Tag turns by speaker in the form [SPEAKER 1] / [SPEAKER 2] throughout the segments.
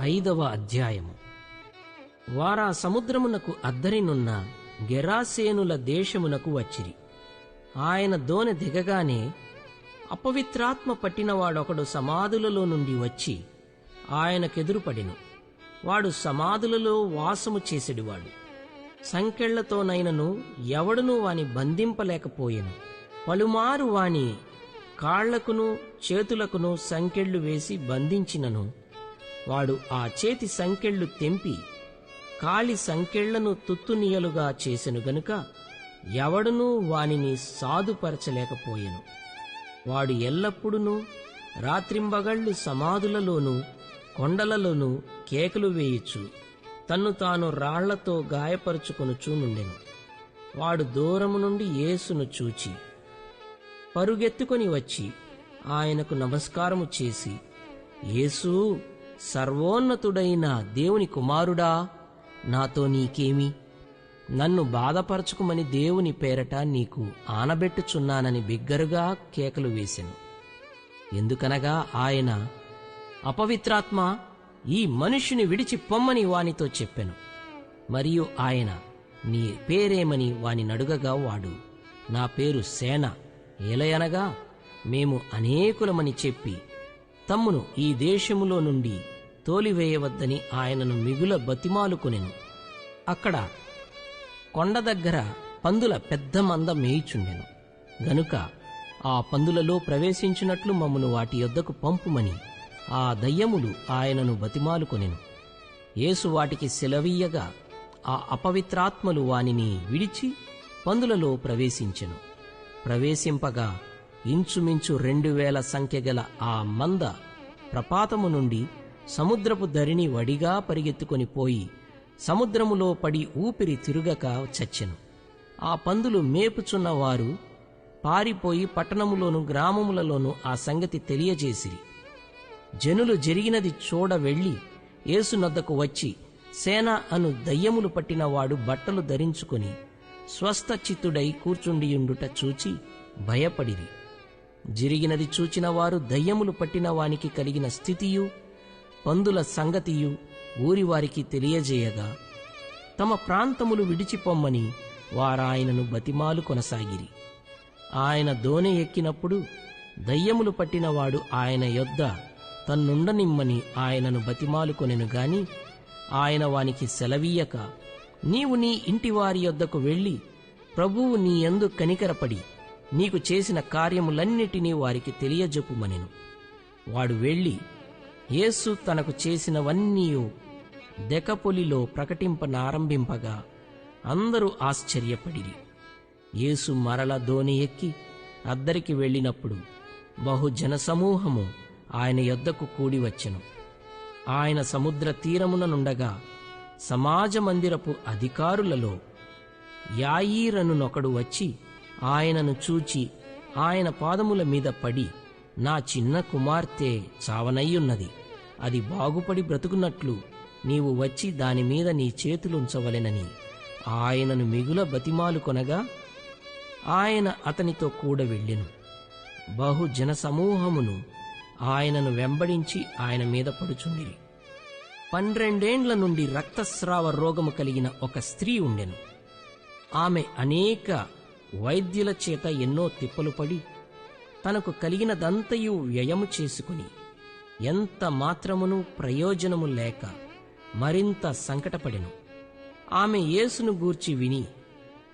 [SPEAKER 1] ఐదవ అధ్యాయము. వారా సముద్రమునకు అద్దరినున్న గెరాసేనుల దేశమునకు వచ్చిరి. ఆయన దోనె దిగగానే అపవిత్రాత్మ పట్టినవాడొకడు సమాధులలో నుండి వచ్చి ఆయనకెదురుపడెను. వాడు సమాధులలో వాసము చేసెడివాడు. సంకెళ్ళతోనైనను ఎవడునూ వాని బంధింపలేకపోయెను. పలుమారు వాని కాళ్ళకును చేతులకును సంకెళ్ళు వేసి బంధించినను. వాడు ఆ చేతి సంకెళ్ళు తెంపి కాలి సంకెళ్ళను తుత్తునియలుగా చేసెను గనుక ఎవడునూ వానిని సాధుపరచలేకపోయెను. వాడు ఎల్లప్పుడూ రాత్రింబగళ్ళు సమాధులలోనూ కొండలలోనూ కేకలు వేయుచు తన్ను తాను రాళ్ళతో గాయపరుచుకొనుచూనుండెను. వాడు దూరము నుండి యేసును చూచి పరుగెత్తుకొని వచ్చి ఆయనకు నమస్కారము చేసి యేసు సర్వోన్నతుడైన దేవుని కుమారుడా నాతో నీకేమి? నన్ను బాధపరచుకుమని దేవుని పేరట నీకు ఆనబెట్టుచున్నానని బిగ్గరగా కేకలు వేసెను. ఎందుకనగా ఆయన అపవిత్రాత్మ ఈ మనుష్యుని విడిచి పొమ్మని వానితో చెప్పెను. మరియు ఆయన నీ పేరేమని వాని నడుగగా వాడు. నా పేరు సేన. ఏలయనగా మేము అనేకులమని చెప్పి తమ్మును ఈ దేశములో నుండి తోలివేయవద్దని ఆయనను మిగుల బతిమాలుకొనెను. అక్కడ కొండ దగ్గర పందుల పెద్ద మంద మేయిచుండెను. గనుక ఆ పందులలో ప్రవేశించినట్లు మమ్మను వాటి యొద్దకు పంపుమని ఆ దయ్యములు ఆయనను బతిమాలుకొనెను. యేసు వాటికి సెలవీయగా ఆ అపవిత్రాత్మలు వానిని విడిచి పందులలో ప్రవేశించెను. ప్రవేశింపగా ఇంచుమించు రెండు వేల సంఖ్య గల ఆ మంద ప్రపాతము నుండి సముద్రపు ధరిని వడిగా పరిగెత్తుకొని పోయి సముద్రములో పడి ఊపిరి తిరుగక చచ్చెను. ఆ పందులు మేపుచున్న వారు పారిపోయి పట్టణములోను గ్రామములలోను ఆ సంగతి తెలియజేసిరి. జనులు జరిగినది చూడ వెళ్ళి ఏసునద్దకు వచ్చి సేన అను దయ్యములు పట్టినవాడు బట్టలు ధరించుకొని స్వస్థ చిత్తుడై కూర్చుండియుండుట చూచి భయపడిరి. జరిగినది చూచిన వారు దయ్యములు పట్టిన వానికి కలిగిన స్థితియు పందుల సంగతియు ఊరివారికి తెలియజేయగా తమ ప్రాంతములు విడిచిపొమ్మని వారాయనను బతిమాలు కొనసాగిరి. ఆయన దోణి ఎక్కినప్పుడు దయ్యములు పట్టినవాడు ఆయన యొద్ద తన్నుండనిమ్మని ఆయనను బతిమాలుకొనెను గాని ఆయన వానికి సెలవీయక నీవు నీ ఇంటివారి యొద్దకు వెళ్ళి ప్రభువు నీ యందు కనికరపడి నీకు చేసిన కార్యములన్నిటినీ వారికి తెలియజెప్పుమనెను. వాడు వెళ్ళి యేసు తనకు చేసినవన్నీ దెకపొలిలో ప్రకటింపనారంభింపగా అందరూ ఆశ్చర్యపడిరి. యేసు మరల దోణి ఎక్కి అద్దరికి వెళ్ళినప్పుడు బహు జనసమూహము ఆయన యొద్దకు కూడి వచ్చెను. ఆయన సముద్ర తీరమున నుండగా సమాజ మందిరపు అధికారులలో యాయీరనునొకడు వచ్చి ఆయనను చూచి ఆయన పాదముల మీద పడి నా చిన్న కుమార్తె చావనయ్యున్నది. అది బాగుపడి బ్రతుకున్నట్లు నీవు వచ్చి దానిమీద నీ చేతులుంచవలెనని ఆయనను మిగుల బతిమాలు కొనగా ఆయన అతనితో కూడ వెళ్ళెను. బహు జనసమూహమును ఆయనను వెంబడించి ఆయన మీద పడుచుండిరి. పన్నెండేండ్ల నుండి రక్తస్రావ రోగము కలిగిన ఒక స్త్రీ ఉండెను. ఆమె అనేక వైద్యుల చేత ఎన్నో తిప్పలు పడి తనకు కలిగినదంతయు వ్యయము చేసుకుని ఎంత మాత్రమును ప్రయోజనము లేక మరింత సంకటపడెను. ఆమె యేసును గూర్చి విని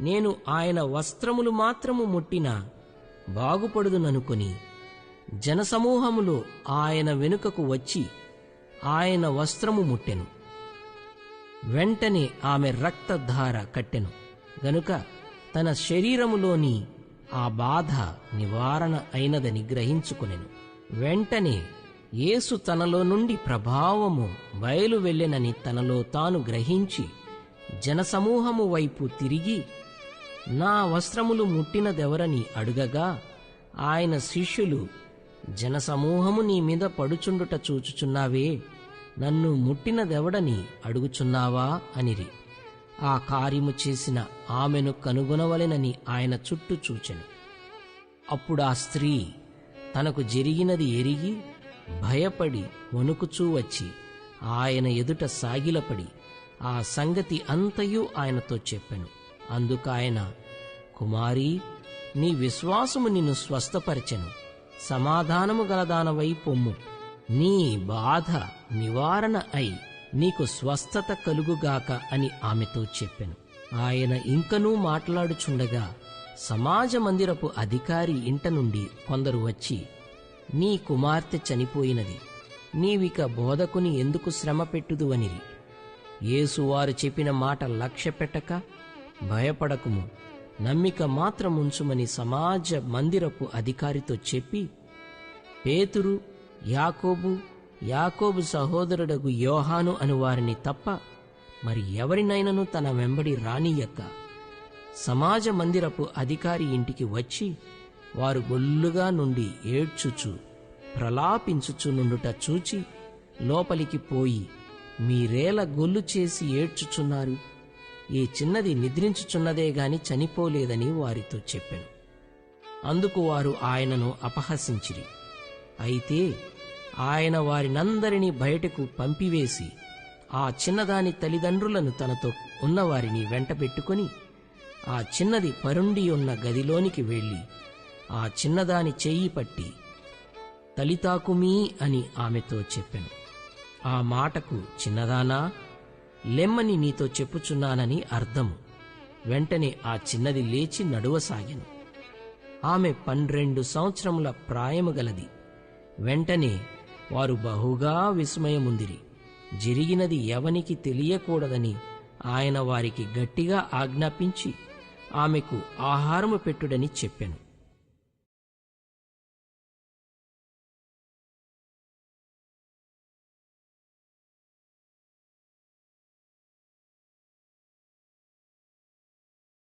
[SPEAKER 1] నేను ఆయన వస్త్రములు మాత్రము ముట్టినా బాగుపడుదుననుకొని జనసమూహములో ఆయన వెనుకకు వచ్చి ఆయన వస్త్రము ముట్టెను. వెంటనే ఆమె రక్తధార కట్టెను. గనుక తన శరీరములోని ఆ బాధ నివారణ అయినదని గ్రహించుకునెను. వెంటనే యేసు తనలో నుండి ప్రభావము బయలు వెళ్ళెనని తనలో తాను గ్రహించి జనసమూహము వైపు తిరిగి నా వస్త్రములు ముట్టినదెవరని అడుగగా ఆయన శిష్యులు జనసమూహము నీ మీద పడుచుండుట చూచుచున్నావే నన్ను ముట్టినదెవడని అడుగుచున్నావా అనిరి. ఆ కార్యము చేసిన ఆమెను కనుగొనవలెనని ఆయన చుట్టూ చూచెను. అప్పుడు ఆ స్త్రీ తనకు జరిగినది ఎరిగి భయపడి వణుకుచూ వచ్చి ఆయన ఎదుట సాగిలపడి ఆ సంగతి అంతయు ఆయనతో చెప్పెను. అందుకాయన కుమారీ నీ విశ్వాసము నిన్ను స్వస్థపరిచెను. సమాధానము గలదానవై పొమ్ము. నీ బాధ నివారణ అయి నీకు స్వస్థత కలుగుగాక అని ఆమెతో చెప్పెను. ఆయన ఇంకనూ మాట్లాడుచుండగా సమాజ మందిరపు అధికారి ఇంట నుండి కొందరు వచ్చి నీ కుమార్తె చనిపోయినది. నీవిక బోధకుని ఎందుకు శ్రమ పెట్టుదువనిరి యేసు చెప్పిన మాట లక్ష్య పెట్టక భయపడకుము. నమ్మిక మాత్రముంచుమని సమాజ మందిరపు అధికారితో చెప్పి పేతురు యాకోబు యాకోబు సహోదరుడకు యోహాను అను వారిని తప్ప మరి ఎవరినైనను తన వెంబడి రానియక్క సమాజ మందిరపు అధికారి ఇంటికి వచ్చి వారు గొల్లుగా నుండి ఏడ్చుచు ప్రలాపించుచు నుండుట చూచి లోపలికి పోయి మీరేల గొల్లు చేసి ఏడ్చుచున్నారు. ఈ చిన్నది నిద్రించుచున్నదే గాని చనిపోలేదని వారితో చెప్పెను. అందుకు వారు ఆయనను అపహసించిరి. అయితే ఆయన వారినందరినీ బయటకు పంపివేసి ఆ చిన్నదాని తల్లిదండ్రులను తనతో ఉన్నవారిని వెంటబెట్టుకొని ఆ చిన్నది పరుండి ఉన్న గదిలోనికి వెళ్ళి ఆ చిన్నదాని చెయ్యి పట్టి తలితాకుమీ అని ఆమెతో చెప్పెను. ఆ మాటకు చిన్నదానా లెమ్మని నీతో చెప్పుచున్నానని అర్థము. వెంటనే ఆ చిన్నది లేచి నడువసాగెను ఆమె పన్నెండు సంవత్సరముల ప్రాయము గలది. వెంటనే వారు బహుగా విస్మయముందిరి. జరిగినది ఎవనికి తెలియకూడదని ఆయన వారికి గట్టిగా ఆజ్ఞాపించి ఆమెకు ఆహారము పెట్టుడని చెప్పాను.